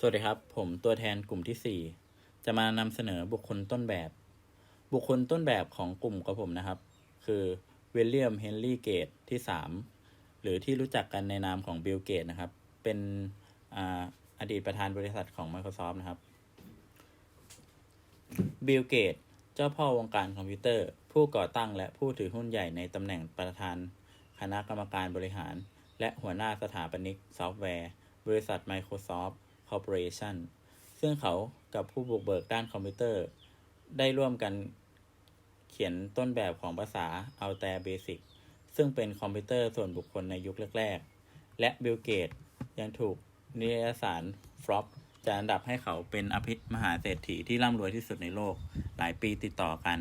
สวัสดีครับ ผมตัวแทนกลุ่มที่ 4 จะมานำเสนอบุคคลต้นแบบ บุคคลต้นแบบของกลุ่มกับผมนะครับ คือวิลเลียมเฮนรี่เกตที่ 3 หรือที่รู้จักกันในนามของบิลเกตนะครับ เป็นออดีตประธานบริษัทของ Microsoft นะครับบิลเกตเจ้าพ่อวงการคอมพิวเตอร์ ผู้ก่อตั้งและผู้ถือหุ้นใหญ่ในตำแหน่งประธาน คณะกรรมการบริหาร และหัวหน้าสถาปนิกซอฟต์แวร์ บริษัท Microsoft Corporation ซึ่งเขากับผู้บุกเบิกด้านคอมพิวเตอร์ ได้ร่วมกันเขียนต้นแบบของภาษา Altair Basic ซึ่งเป็นคอมพิวเตอร์ส่วนบุคคลในยุคแรก ๆ และบิลเกตยังถูกนิยสาร Flop จัดอันดับให้เขาเป็นอภิมหาเศรษฐีที่ร่ำรวยที่สุดในโลกหลายปีติดต่อกัน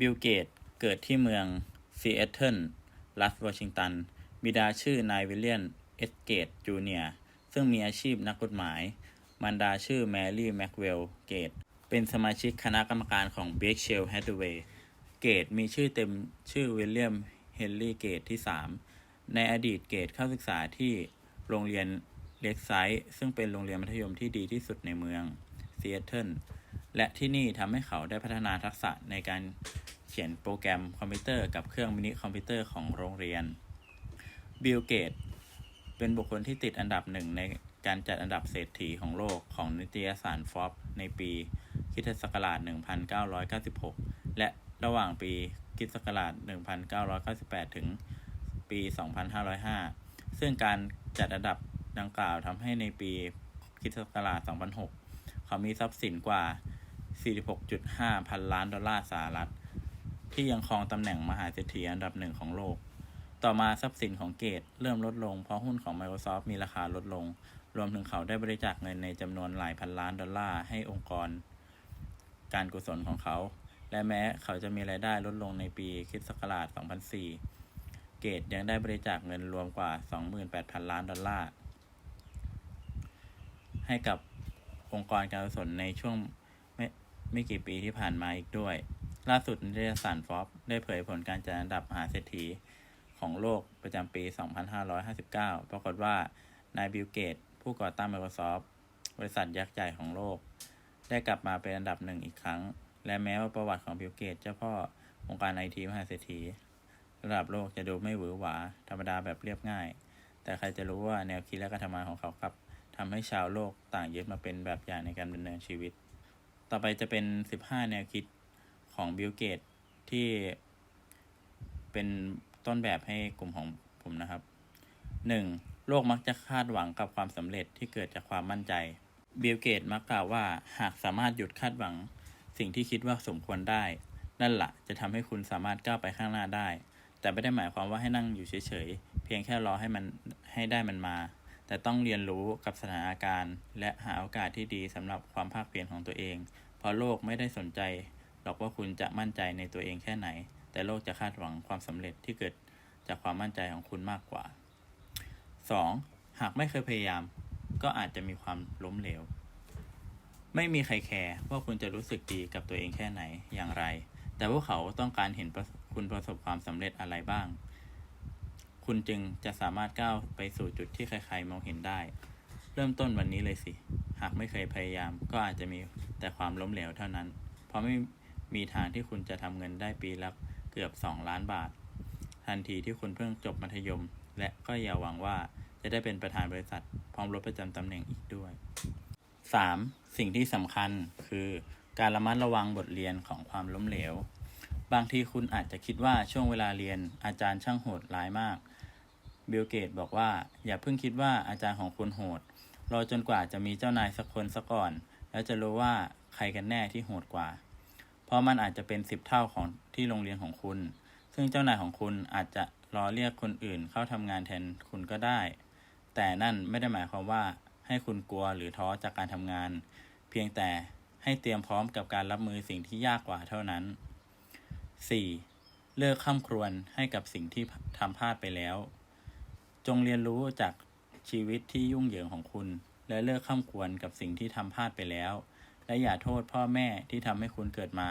บิลเกตเกิดที่เมืองซีแอตเทิลรัฐวอชิงตัน บิดาชื่อนายวิลเลียน เอสเกตจูเนีย ซึ่งมีอาชีพนักกฎหมาย มารดาชื่อแมรี่แม็กเวลเกตเป็นสมาชิกคณะกรรมการของเบคเชลแฮ t เวย์เกตมีชื่อเต็มชื่อวิลเลียมเฮนรี่เกตที่ 3 ในอดีตเกตเข้าศึกษาที่โรงเรียนเล็กไซต์ซึ่งเป็นโรงเรียนมัธยมที่ดีที่สุดในเมืองซีแอตเทิลและที่นี่ทำให้เขาได้พัฒนาทักษะในการเขียนโปรแกรมคอมพิวเตอร์กับเครื่องมินิคอมพิวเตอร์ของโรงเรียนบิลเกต เป็นบุคคลที่ติดอันดับหนึ่งในการจัดอันดับเศรษฐีของโลกของนิตยสารฟอบในปีคริสตศักราช 1996 และระหว่างปีคริสตศักราช 1998 ถึงปี 2505 ซึ่งการจัดอันดับดังกล่าวทำให้ในปีคริสตศักราช 2006 เขามีทรัพย์สินกว่า 46.5 พันล้านดอลลาร์สหรัฐ ที่ยังครองตำแหน่งมหาเศรษฐีอันดับหนึ่งของโลก ต่อมาทรัพย์สินของเกตเริ่มลดลงเพราะหุ้นของ Microsoft มีราคาลดลง รวมถึงเขาได้บริจาคเงินในจำนวนหลายพันล้านดอลลาร์ให้องค์กร การกุศลของเขา และแม้เขาจะมีรายได้ลดลงในปีคริสต์ศักราช 2004 เกตยังได้บริจาคเงินรวมกว่า 28,000 ล้านดอลลาร์ ให้กับองค์กรการกุศลในช่วงไม่ไม่กี่ปีที่ผ่านมาอีกด้วย ล่าสุดนิตยสารฟอบได้เผยผลการจัดอันดับมหาเศรษฐี ของโลกประจำปี 2559 ปรากฏว่านายบิลเกต ผู้ก่อตั้ง Microsoft บริษัทยักษ์ใหญ่ของโลก ได้กลับมาเป็นอันดับหนึ่งอีกครั้ง และแม้ว่าประวัติของบิลเกตเจ้าพ่อองค์การไอทีมหาเศรษฐีระดับโลกจะดูไม่หวือหวา ธรรมดาแบบเรียบง่าย แต่ใครจะรู้ว่าแนวคิดและการทำงานของเขาครับทำให้ชาวโลกต่างยึดมาเป็นแบบอย่างในการดำเนินชีวิต ต่อไปจะเป็น 15 แนวคิดของบิลเกตที่เป็น ต้นแบบให้กลุ่มของผมนะครับ 1. โลกมักจะคาดหวังกับความสำเร็จที่เกิดจากความมั่นใจบิลเกตมักกล่าวว่าหากสามารถหยุดคาดหวัง สิ่งที่คิดว่าสมควรได้ นั่นแหละจะทำให้คุณสามารถก้าวไปข้างหน้าได้ แต่ไม่ได้หมายความว่าให้นั่งอยู่เฉยๆ เพียงแค่รอให้มันให้ได้มันมา แต่ต้องเรียนรู้กับสถานการณ์ และหาโอกาสที่ดีสำหรับความภาคเพียรของตัวเอง เพราะโลกไม่ได้สนใจหรอกว่าคุณจะมั่นใจในตัวเองแค่ไหน แต่โลกจะคาดหวังความสำเร็จที่เกิดจากความมั่นใจของคุณมากกว่า 2. หากไม่เคยพยายาม ก็อาจจะมีความล้มเหลว ไม่มีใครแคร์ว่าคุณจะรู้สึกดีกับตัวเองแค่ไหนอย่างไร แต่พวกเขาต้องการเห็นคุณประสบความสำเร็จอะไรบ้าง คุณจึงจะสามารถก้าวไปสู่จุดที่ใครๆมองเห็นได้ เริ่มต้นวันนี้เลยสิ หากไม่เคยพยายาม ก็อาจจะมีแต่ความล้มเหลวเท่านั้น เพราะไม่มีทางที่คุณจะทำเงินได้ปีละ เกือบ 2 ล้านบาท ทันทีที่คุณเพิ่งจบมัธยม และก็อย่าหวังว่าจะได้เป็นประธานบริษัท พร้อมรถประจำตำแหน่งอีกด้วย 3. สิ่งที่สำคัญคือการระมัดระวังบทเรียนของความล้มเหลว บางทีคุณอาจจะคิดว่าช่วงเวลาเรียนอาจารย์ช่างโหดร้ายมาก บิลเกตบอกว่าอย่าเพิ่งคิดว่าอาจารย์ของคุณโหด รอจนกว่าจะมีเจ้านายสักคนสักก่อน แล้วจะรู้ว่าใครกันแน่ที่โหดกว่า ราะมันอาจจะเป็นสิบเท่าของที่โรงเรียนของคุณ ซึ่งเจ้านายของคุณอาจจะรอเรียกคนอื่นเข้าทำงานแทนคุณก็ได้ แต่นั่นไม่ได้หมายความว่าให้คุณกลัวหรือท้อจากการทำงาน เพียงแต่ให้เตรียมพร้อมกับการรับมือสิ่งที่ยากกว่าเท่านั้น 4. เลิกข้ามครวญให้กับสิ่งที่ทำพลาดไปแล้ว จงเรียนรู้จากชีวิตที่ยุ่งเหยิงของคุณ และเลิกข้ามควรกับสิ่งที่ทำพลาดไปแล้ว และอย่าโทษพ่อแม่ที่ทำให้คุณเกิดมา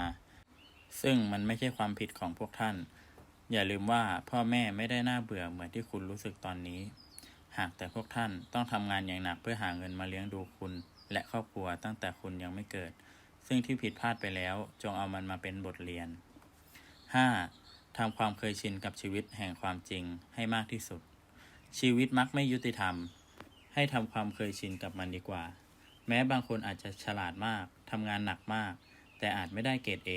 ซึ่งมันไม่ใช่ความผิดของพวกท่าน อย่าลืมว่าพ่อแม่ไม่ได้น่าเบื่อเหมือนที่คุณรู้สึกตอนนี้ หากแต่พวกท่านต้องทำงานอย่างหนักเพื่อหาเงินมาเลี้ยงดูคุณ และครอบครัวตั้งแต่คุณยังไม่เกิด ซึ่งที่ผิดพลาดไปแล้วจงเอามันมาเป็นบทเรียน 5. ทำความเคยชินกับชีวิตแห่งความจริงให้มากที่สุด ชีวิตมักไม่ยุติธรรม ให้ทำความเคยชินกับมันดีกว่า แม้บางคนอาจจะฉลาดมากทำงานหนักมาก แต่อาจไม่ได้เกรด A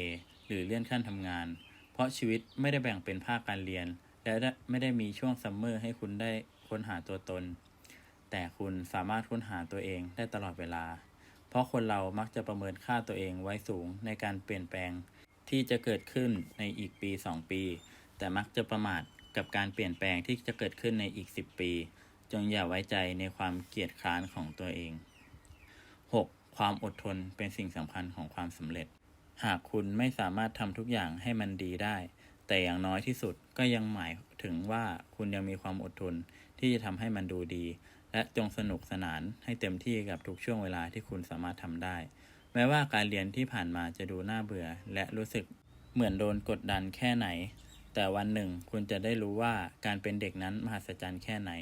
หรือเลื่อนขั้นทำงาน เพราะชีวิตไม่ได้แบ่งเป็นภาคการเรียน และไม่ได้มีช่วงซัมเมอร์ให้คุณได้ค้นหาตัวตน แต่คุณสามารถค้นหาตัวเองได้ตลอดเวลา เพราะคนเรามักจะประเมินค่าตัวเองไว้สูงในการเปลี่ยนแปลง ที่จะเกิดขึ้นในอีกปี 2 ปี แต่มักจะประมาทกับการเปลี่ยนแปลงที่จะเกิดขึ้นในอีก 10 ปี จงอย่าไว้ใจในความเกียจคร้านของตัวเอง ความอดทนเป็นสิ่งสำคัญของความสำเร็จ หากคุณไม่สามารถทำทุกอย่างให้มันดีได้ แต่อย่างน้อยที่สุดก็ยังหมายถึงว่าคุณยังมีความอดทนที่จะทำให้มันดูดี และจงสนุกสนานให้เต็มที่กับทุกช่วงเวลาที่คุณสามารถทำได้ แม้ว่าการเรียนที่ผ่านมาจะดูน่าเบื่อ และรู้สึกเหมือนโดนกดดันแค่ไหน แต่วันหนึ่งคุณจะได้รู้ว่าการเป็นเด็กนั้นมหัศจรรย์แค่ไหน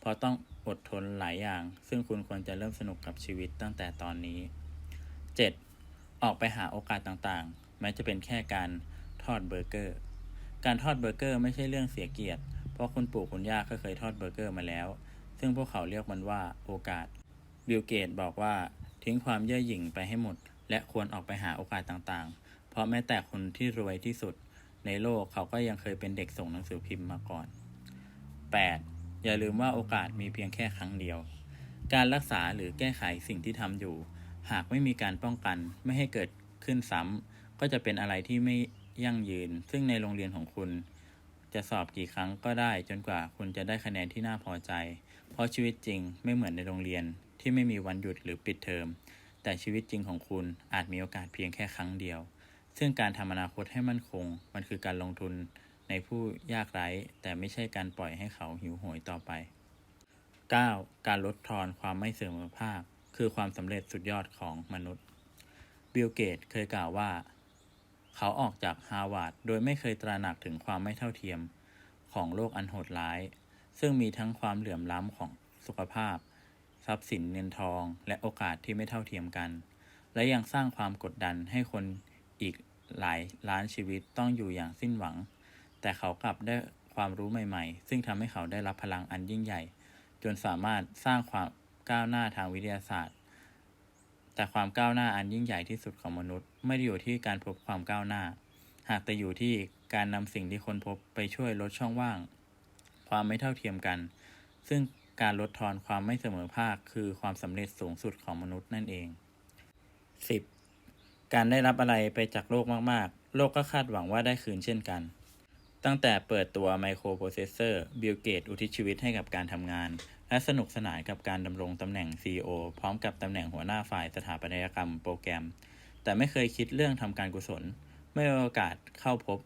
เพราะต้อง อดทนหลายอย่าง ซึ่งคุณควรจะเริ่มสนุกกับชีวิตตั้งแต่ตอนนี้ 7. ออกไปหาโอกาสต่างๆ แม้จะเป็นแค่การทอดเบอร์เกอร์ การทอดเบอร์เกอร์ไม่ใช่เรื่องเสียเกียรติ เพราะคุณปู่คุณย่าก็เคยทอดเบอร์เกอร์มาแล้ว ซึ่งพวกเขาเรียกมันว่าโอกาส บิลเกตบอกว่าทิ้งความเย่อหยิ่งไปให้หมด และควรออกไปหาโอกาสต่างๆ เพราะแม้แต่คนที่รวยที่สุด ในโลกเขาก็ยังเคยเป็นเด็กส่งหนังสือพิมพ์มาก่อน 8. อย่าลืมว่าโอกาสมีเพียงแค่ครั้งเดียว การรักษาหรือแก้ไขสิ่งที่ทำอยู่ หากไม่มีการป้องกันไม่ให้เกิดขึ้นซ้ำก็จะเป็นอะไรที่ไม่ยั่งยืน ซึ่งในโรงเรียนของคุณ จะสอบกี่ครั้งก็ได้จนกว่าคุณจะได้คะแนนที่น่าพอใจ เพราะชีวิตจริงไม่เหมือนในโรงเรียนที่ไม่มีวันหยุดหรือปิดเทอม แต่ชีวิตจริงของคุณอาจมีโอกาสเพียงแค่ครั้งเดียว ซึ่งการทำอนาคตให้มั่นคง มันคือการลงทุน ในผู้ยากไร้แต่ไม่ใช่การปล่อยให้เขาหิวโหยต่อไป 9. การลดทอนความไม่เสมอภาค คือความสำเร็จสุดยอดของมนุษย์ บิลเกตเคยกล่าวว่า เขาออกจากฮาวาดโดยไม่เคยตระหนักถึงความไม่เท่าเทียมของโลกอันโหดร้าย ซึ่งมีทั้งความเหลื่อมล้ำของสุขภาพ ทรัพย์สินเงินทอง และโอกาสที่ไม่เท่าเทียมกัน และยังสร้างความกดดันให้คนอีกหลายล้านชีวิตต้องอยู่อย่างสิ้นหวัง แต่เขากลับได้ความรู้ใหม่ ๆ ซึ่งทำให้เขาได้รับพลังอันยิ่งใหญ่ จนสามารถสร้างความก้าวหน้าทางวิทยาศาสตร์ แต่ความก้าวหน้าอันยิ่งใหญ่ที่สุดของมนุษย์ ไม่ได้อยู่ที่การพบความก้าวหน้า หากแต่อยู่ที่การนำสิ่งที่คนพบไปช่วยลดช่องว่าง ความไม่เท่าเทียมกัน ซึ่งการลดทอนความไม่เสมอภาค คือความสำเร็จสูงสุดของมนุษย์นั่นเอง 10. การได้รับอะไรไปจากโลกมาก ๆ โลกก็คาดหวังว่าได้คืนเช่นกัน ตั้งแต่เปิดตัวไมโครโปรเซสเซอร์บิลเกตอุทิศชีวิตให้กับการทำงาน และสนุกสนานกับการดำรงตำแหน่ง CEO พร้อมกับตำแหน่งหัวหน้าฝ่ายสถาปัตยกรรมโปรแกรม แต่ไม่เคยคิดเรื่องทำการกุศล ไม่มีโอกาสเข้าพบ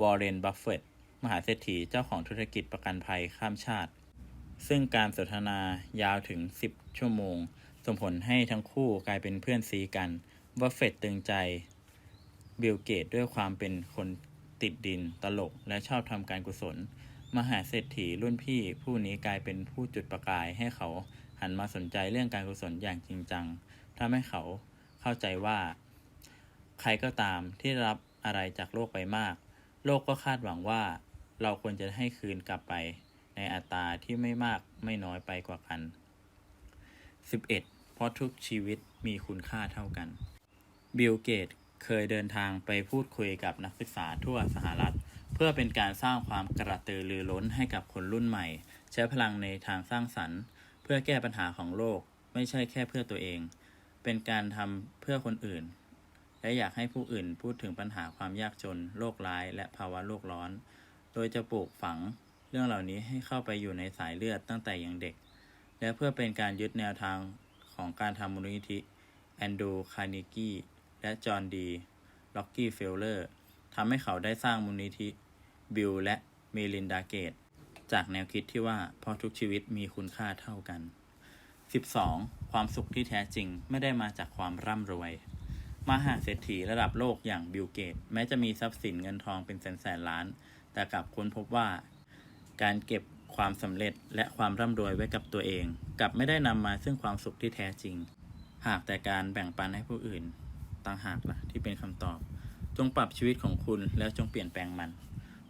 วอร์เรนบัฟเฟตต์มหาเศรษฐีเจ้าของธุรกิจประกันภัยข้ามชาติ ซึ่งการสนทนายาวถึง 10 ชั่วโมง ส่งผลให้ทั้งคู่กลายเป็นเพื่อนซีกันบัฟเฟตต์ตึงใจบิลเกตด้วยความเป็นคน ติดดิน ตลก และชอบทำการกุศล มหาเศรษฐีรุ่นพี่ผู้นี้กลายเป็นผู้จุดประกายให้เขาหันมาสนใจเรื่องการกุศลอย่างจริงจังทำให้เขาเข้าใจว่า ใครก็ตามที่รับอะไรจากโลกไปมาก โลกก็คาดหวังว่า เราควรจะให้คืนกลับไป ในอัตราที่ไม่มากไม่น้อยไปกว่ากัน 11. เพราะทุกชีวิตมีคุณค่าเท่ากัน บิลเกต เคยเดินทางไปพูดคุยกับนักศึกษาทั่วสหรัฐ เพื่อเป็นการสร้างความกระตือรือร้นให้กับคนรุ่นใหม่ ใช้พลังในทางสร้างสรรค์ เพื่อแก้ปัญหาของโลก ไม่ใช่แค่เพื่อตัวเอง เป็นการทำเพื่อคนอื่น และอยากให้ผู้อื่นพูดถึงปัญหาความยากจน โรคร้าย และภาวะโลกร้อน โดยจะปลูกฝังเรื่องเหล่านี้ให้เข้าไปอยู่ในสายเลือดตั้งแต่ยังเด็ก และเพื่อเป็นการยึดแนวทางของการทำมูลนิธิแอนดูคาร์เนกี และจอห์นดี ล็อกกี้เฟลเลอร์ทำให้เขาได้สร้างมูลนิธิบิลและเมลินดาเกต จากแนวคิดที่ว่าพราะทุกชีวิตมีคุณค่าเท่ากัน 12. ความสุขที่แท้จริงไม่ได้มาจากความร่ำรวย มหาเศรษฐีระดับโลกอย่างบิลเกต แม้จะมีทรัพย์สินเงินทองเป็นแสนแสนล้าน แต่กลับค้นพบว่า การเก็บความสำเร็จและความร่ำรวยไว้กับตัวเอง กลับไม่ได้นำมาซึ่งความสุขที่แท้จริง หากแต่การแบ่งปันให้ผู้อื่น ต่างหากล่ะที่เป็นคำตอบ จงปรับชีวิตของคุณแล้วจงเปลี่ยนแปลงมัน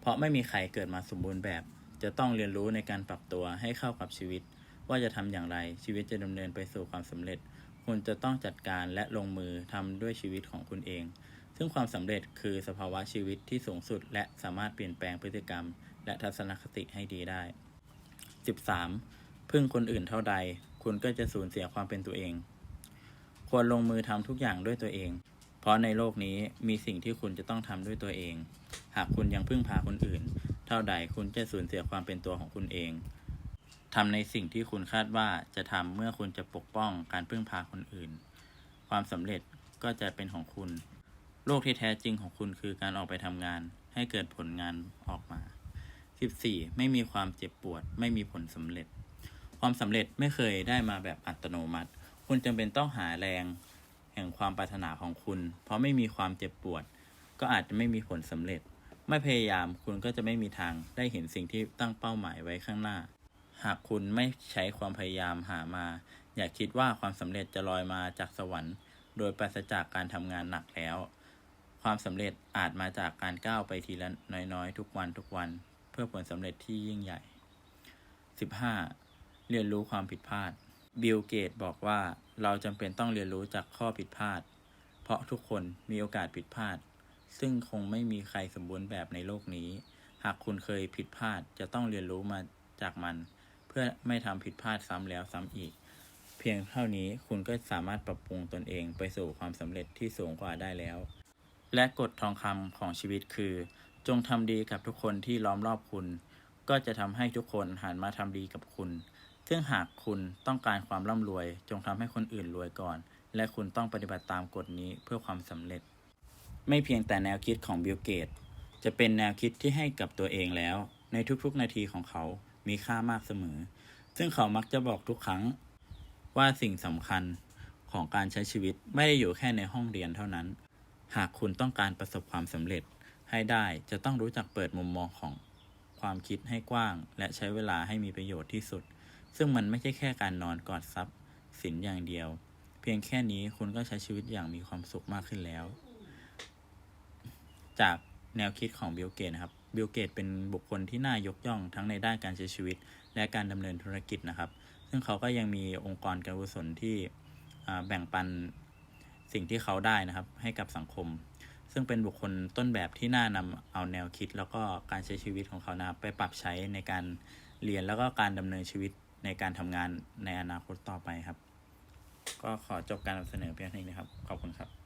เพราะไม่มีใครเกิดมาสมบูรณ์แบบ จะต้องเรียนรู้ในการปรับตัวให้เข้ากับชีวิต ว่าจะทำอย่างไรชีวิตจะดำเนินไปสู่ความสำเร็จ คุณจะต้องจัดการและลงมือทำด้วยชีวิตของคุณเอง ซึ่งความสำเร็จคือสภาวะชีวิตที่สูงสุด และสามารถเปลี่ยนแปลงพฤติกรรม และทัศนคติให้ดีได้ 13. พึ่งคนอื่นเท่าใด คุณก็จะสูญเสียความเป็นตัวเอง ควรลงมือทำทุกอย่างด้วยตัวเอง เพราะในโลกนี้มีสิ่งที่คุณจะต้องทำด้วยตัวเอง หากคุณยังพึ่งพาคนอื่น เท่าใดคุณจะสูญเสียความเป็นตัวของคุณเองทำในสิ่งที่คุณคาดว่าจะทำเมื่อคุณจะปกป้องการพึ่งพาคนอื่น ความสำเร็จก็จะเป็นของคุณ โลกที่แท้จริงของคุณคือการออกไปทำงาน ให้เกิดผลงานออกมา 14. ไม่มีความเจ็บปวด ไม่มีผลสำเร็จ ความสำเร็จไม่เคยได้มาแบบอัตโนมัติ คุณจำเป็นต้องหาแรง แห่งความปรารถนาของคุณ เพราะไม่มีความเจ็บปวด ก็อาจจะไม่มีผลสำเร็จ ไม่พยายามคุณก็จะไม่มีทางได้เห็นสิ่งที่ตั้งเป้าหมายไว้ข้างหน้า หากคุณไม่ใช้ความพยายามหามา อย่าคิดว่าความสำเร็จจะลอยมาจากสวรรค์ โดยปราศจากการทำงานหนักแล้ว ความสำเร็จอาจมาจากการก้าวไปทีละน้อยๆ ทุกวันทุกวัน เพื่อผลสำเร็จที่ยิ่งใหญ่ 15. เรียนรู้ความผิดพลาด บิลเกตบอกว่าเราจำเป็นต้องเรียนรู้จากข้อผิดพลาด เพราะทุกคนมีโอกาสผิดพลาด ซึ่งคงไม่มีใครสมบูรณ์แบบในโลกนี้ หากคุณเคยผิดพลาดจะต้องเรียนรู้มาจากมัน เพื่อไม่ทำผิดพลาดซ้ำแล้วซ้ำอีก เพียงเท่านี้คุณก็สามารถปรับปรุงตนเองไปสู่ความสำเร็จที่สูงกว่าได้แล้ว และกฎทองคำของชีวิตคือ จงทำดีกับทุกคนที่ล้อมรอบคุณ ก็จะทำให้ทุกคนหันมาทำดีกับคุณ ซึ่งหากคุณต้องการความร่ำรวย จงทำให้คนอื่นรวยก่อน และคุณต้องปฏิบัติตามกฎนี้เพื่อความสำเร็จ ไม่เพียงแต่แนวคิดของบิลเกต จะเป็นแนวคิดที่ให้กับตัวเองแล้ว ในทุกๆ นาทีของเขา มีค่ามากเสมอ ซึ่งเขามักจะบอกทุกครั้ง ว่าสิ่งสำคัญของการใช้ชีวิตไม่ได้อยู่แค่ในห้องเรียนเท่านั้น หากคุณต้องการประสบความสำเร็จให้ได้จะต้องรู้จักเปิดมุมมองของความคิดให้กว้าง และใช้เวลาให้มีประโยชน์ที่สุด ซึ่งมันไม่ใช่แค่การนอนกอดทรัพย์สินอย่างเดียว เพียงแค่นี้คุณก็ใช้ชีวิตอย่างมีความสุขมากขึ้นแล้ว จากแนวคิดของบิลเกตนะครับบิลเกตเป็นบุคคลที่น่ายกย่องทั้งในด้านการใช้ชีวิต และการดำเนินธุรกิจนะครับ ซึ่งเขาก็ยังมีองค์กรการกุศลที่แบ่งปันสิ่งที่เขาได้นะครับ ให้กับสังคม ซึ่งเป็นบุคคลต้นแบบที่น่านำเอาแนวคิด แล้วก็การใช้ชีวิตของเขานะไปปรับใช้ในการเรียนแล้วก็การดำเนินชีวิต ในการทำงานในอนาคตต่อไปครับ ก็ขอจบการนำเสนอเพียงเท่านี้นะครับ ขอบคุณครับ